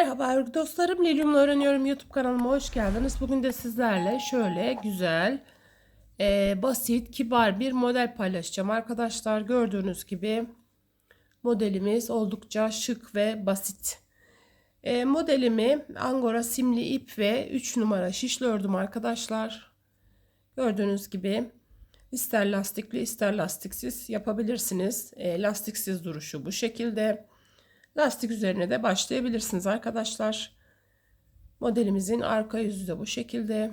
Merhaba dostlarım, Lilyum'la öğreniyorum YouTube kanalıma hoş geldiniz. Bugün de sizlerle şöyle güzel, e, basit, kibar bir model paylaşacağım arkadaşlar. Gördüğünüz gibi modelimiz oldukça şık ve basit. E, modelimi angora simli ip ve 3 numara şişli ördüm arkadaşlar. Gördüğünüz gibi ister lastikli ister lastiksiz yapabilirsiniz. E, lastiksiz duruşu bu şekilde. Lastik üzerine de başlayabilirsiniz arkadaşlar. Modelimizin arka yüzü de bu şekilde.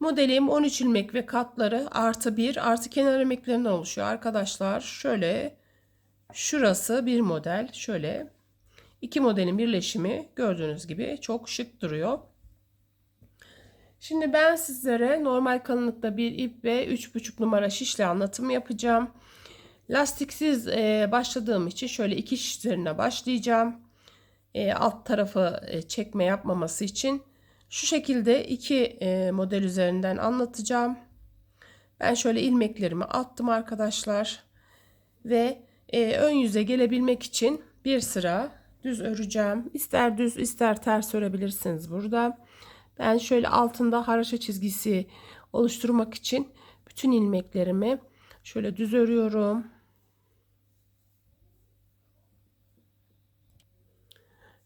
Modelim 13 ilmek ve katları artı 1 artı kenar ilmeklerinden oluşuyor arkadaşlar. Şöyle şurası bir model. Şöyle iki modelin birleşimi gördüğünüz gibi çok şık duruyor. Şimdi ben sizlere normal kalınlıkta bir ip ve 3,5 numara şişle anlatımı yapacağım. Lastiksiz e, başladığım için şöyle iki şiş üzerine başlayacağım. E, alt tarafı e, çekme yapmaması için şu şekilde iki e, model üzerinden anlatacağım. Ben şöyle ilmeklerimi attım arkadaşlar. Ve e, ön yüze gelebilmek için bir sıra düz öreceğim. İster düz ister ters örebilirsiniz burada. Ben şöyle altında haraşa çizgisi oluşturmak için bütün ilmeklerimi şöyle düz örüyorum.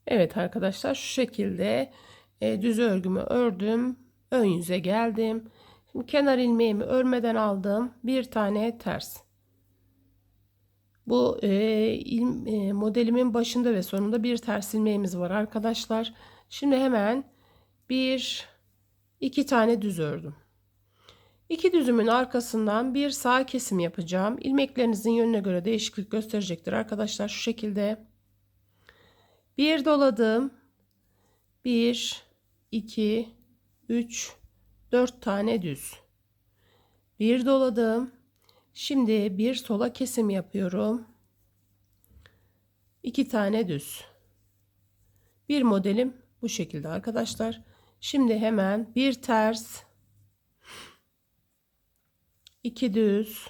Evet arkadaşlar şu şekilde e, düz örgümü ördüm. Ön yüze geldim. Şimdi kenar ilmeğimi örmeden aldım. Bir tane ters. Bu e, il, e, modelimin başında ve sonunda bir ters ilmeğimiz var arkadaşlar. Şimdi hemen bir iki tane düz ördüm. İki düzümün arkasından bir sağ kesim yapacağım. İlmeklerinizin yönüne göre değişiklik gösterecektir arkadaşlar. Şu şekilde bir doladım. Bir, iki, üç, dört tane düz. Bir doladım. Şimdi bir sola kesim yapıyorum. İki tane düz. Bir modelim bu şekilde arkadaşlar. Şimdi hemen bir ters, iki düz,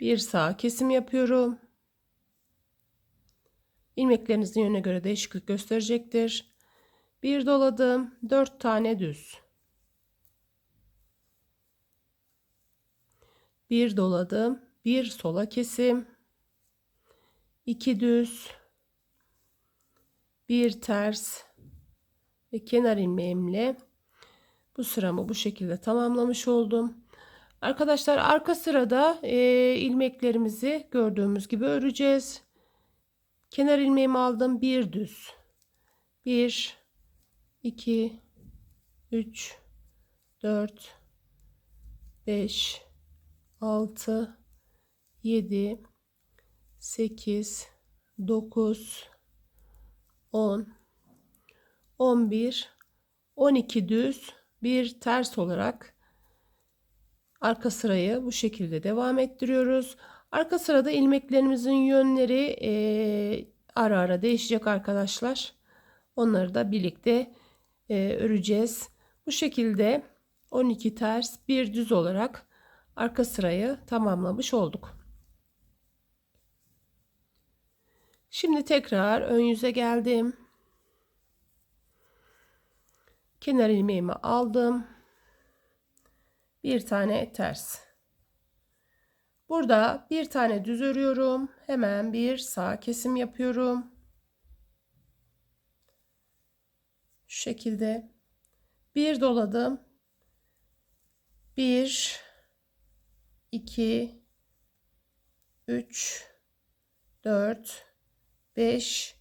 bir sağ kesim yapıyorum. İlmeklerinizin yönüne göre değişiklik gösterecektir. Bir doladım. Dört tane düz. Bir doladım. Bir sola kesim. iki düz. Bir ters. Ve kenar ilmeğimle bu sıramı bu şekilde tamamlamış oldum. Arkadaşlar arka sırada e, ilmeklerimizi gördüğümüz gibi öreceğiz. Kenar ilmeğimi aldım. Bir düz. Bir, iki, üç, dört, beş, altı, yedi, sekiz, dokuz, on, on bir, on iki düz bir ters olarak arka sırayı bu şekilde devam ettiriyoruz. Arka sırada ilmeklerimizin yönleri e, ara ara değişecek arkadaşlar. Onları da birlikte e, öreceğiz. Bu şekilde 12 ters bir düz olarak arka sırayı tamamlamış olduk. Şimdi tekrar ön yüze geldim. Kenar ilmeğimi aldım. Bir tane ters. Burada bir tane düz örüyorum. Hemen bir sağ kesim yapıyorum. Şu şekilde bir doladım. Bir, iki, üç, dört, beş,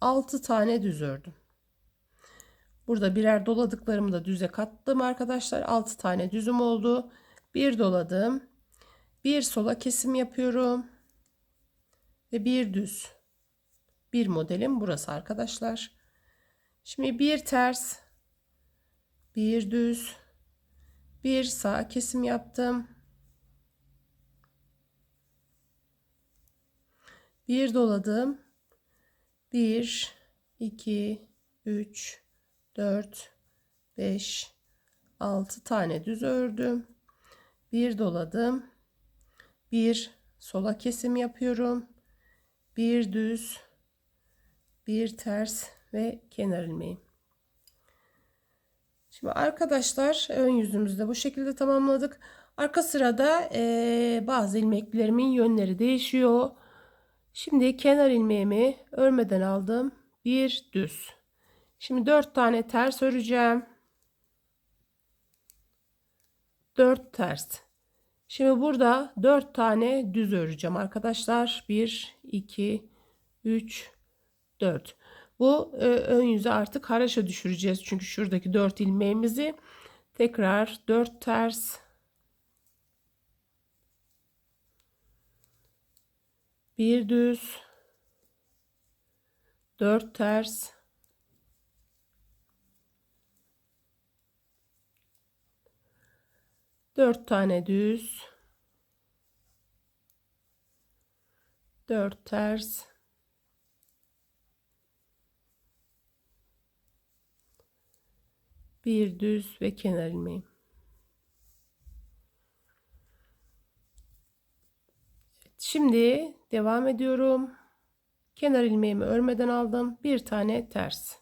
altı tane düz ördüm. Burada birer doladıklarımı da düze kattım arkadaşlar. Altı tane düzüm oldu. Bir doladım bir sola kesim yapıyorum ve bir düz. Bir modelim burası arkadaşlar. Şimdi bir ters bir düz bir sağ kesim yaptım. Bir doladım. 1 2 3 4 5 6 tane düz ördüm. Bir doladım bir sola kesim yapıyorum. bir düz, bir ters ve kenar ilmeği. Şimdi arkadaşlar ön yüzümüzde bu şekilde tamamladık. Arka sırada e, bazı ilmeklerimin yönleri değişiyor. Şimdi kenar ilmeğimi örmeden aldım. Bir düz. Şimdi dört tane ters öreceğim. Dört ters. Şimdi burada dört tane düz öreceğim arkadaşlar. Bir, iki, üç, dört. Bu e, ön yüzü artık haraşa düşüreceğiz. Çünkü şuradaki 4 ilmeğimizi tekrar 4 ters bir düz 4 ters dört tane düz dört ters bir düz ve kenar ilmeğim. Evet, şimdi devam ediyorum. Kenar ilmeğimi örmeden aldım. Bir tane ters.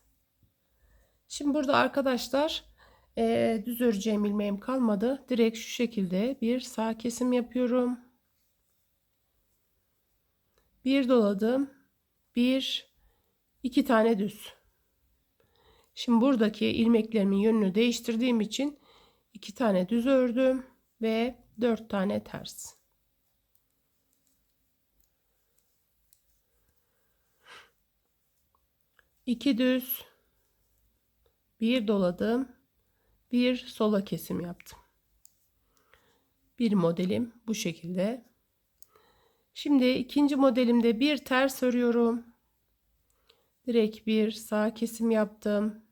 Şimdi burada arkadaşlar e, düz öreceğim ilmeğim kalmadı. Direkt şu şekilde bir sağ kesim yapıyorum. Bir doladım. Bir, iki tane düz. Şimdi buradaki ilmeklerimin yönünü değiştirdiğim için iki tane düz ördüm ve dört tane ters. İki düz, bir doladım, bir sola kesim yaptım. Bir modelim bu şekilde. Şimdi ikinci modelimde bir ters örüyorum. Direkt bir sağ kesim yaptım.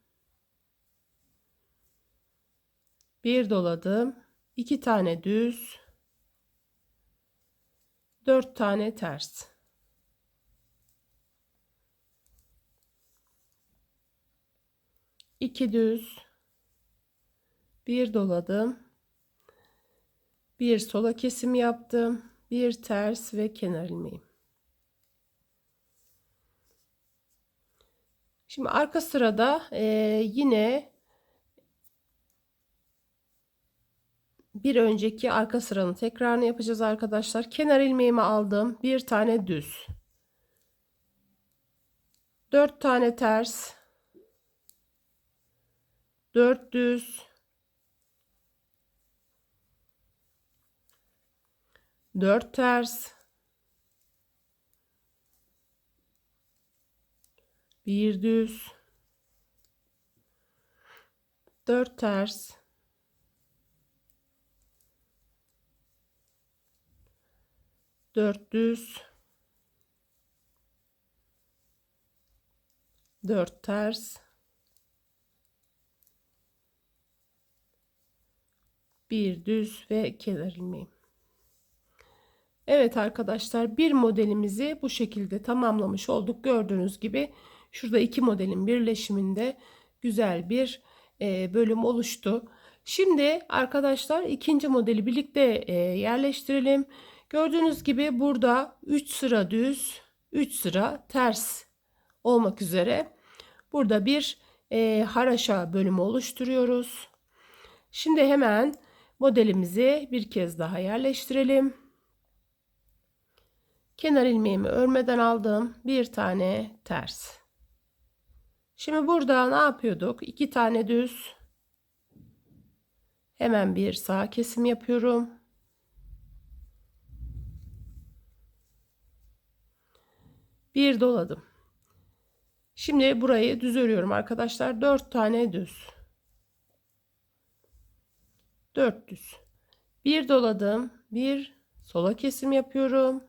Bir doladım. iki tane düz. Dört tane ters. iki düz. Bir doladım. Bir sola kesim yaptım. Bir ters ve kenar ilmeğim. Şimdi arka sırada e, yine bir önceki arka sıranın tekrarını yapacağız arkadaşlar. Kenar ilmeğimi aldım. Bir tane düz. Dört tane ters. Dört düz. Dört ters. Bir düz. Dört ters. Dört düz. Dört ters. Bir düz ve kenar ilmeğim. Evet arkadaşlar bir modelimizi bu şekilde tamamlamış olduk. Gördüğünüz gibi şurada iki modelin birleşiminde güzel bir e, bölüm oluştu. Şimdi arkadaşlar ikinci modeli birlikte e, yerleştirelim. Gördüğünüz gibi burada 3 sıra düz 3 sıra ters olmak üzere burada bir e, haraşa bölümü oluşturuyoruz. Şimdi hemen modelimizi bir kez daha yerleştirelim. Kenar ilmeğimi örmeden aldım. Bir tane ters. Şimdi burada ne yapıyorduk? İki tane düz. Hemen bir sağ kesim yapıyorum. Bir doladım. Şimdi burayı düz örüyorum arkadaşlar. Dört tane düz. Dört düz. Bir doladım. Bir sola kesim yapıyorum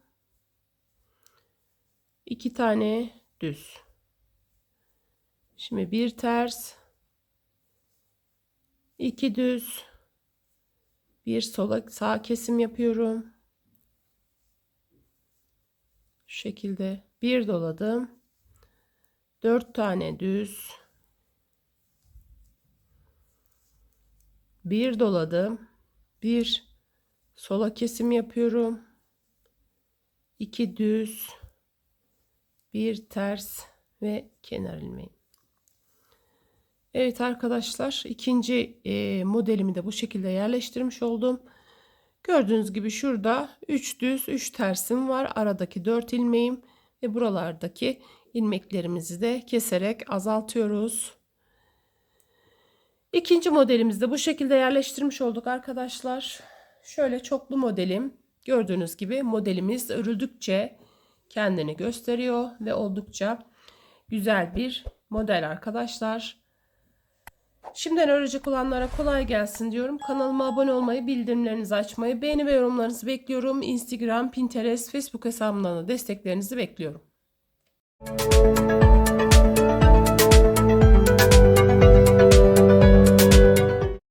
iki tane düz. Şimdi bir ters, iki düz, bir sola sağ kesim yapıyorum. Şu şekilde bir doladım. Dört tane düz. Bir doladım. Bir sola kesim yapıyorum. iki düz bir ters ve kenar ilmeğim. Evet arkadaşlar ikinci e, modelimi de bu şekilde yerleştirmiş oldum. Gördüğünüz gibi şurada 3 düz 3 tersim var. Aradaki 4 ilmeğim ve buralardaki ilmeklerimizi de keserek azaltıyoruz. İkinci modelimizde bu şekilde yerleştirmiş olduk arkadaşlar. Şöyle çoklu modelim. Gördüğünüz gibi modelimiz örüldükçe kendini gösteriyor ve oldukça güzel bir model arkadaşlar. Şimdiden örecek olanlara kolay gelsin diyorum. Kanalıma abone olmayı, bildirimlerinizi açmayı, beğeni ve yorumlarınızı bekliyorum. Instagram, Pinterest, Facebook hesabımdan da desteklerinizi bekliyorum.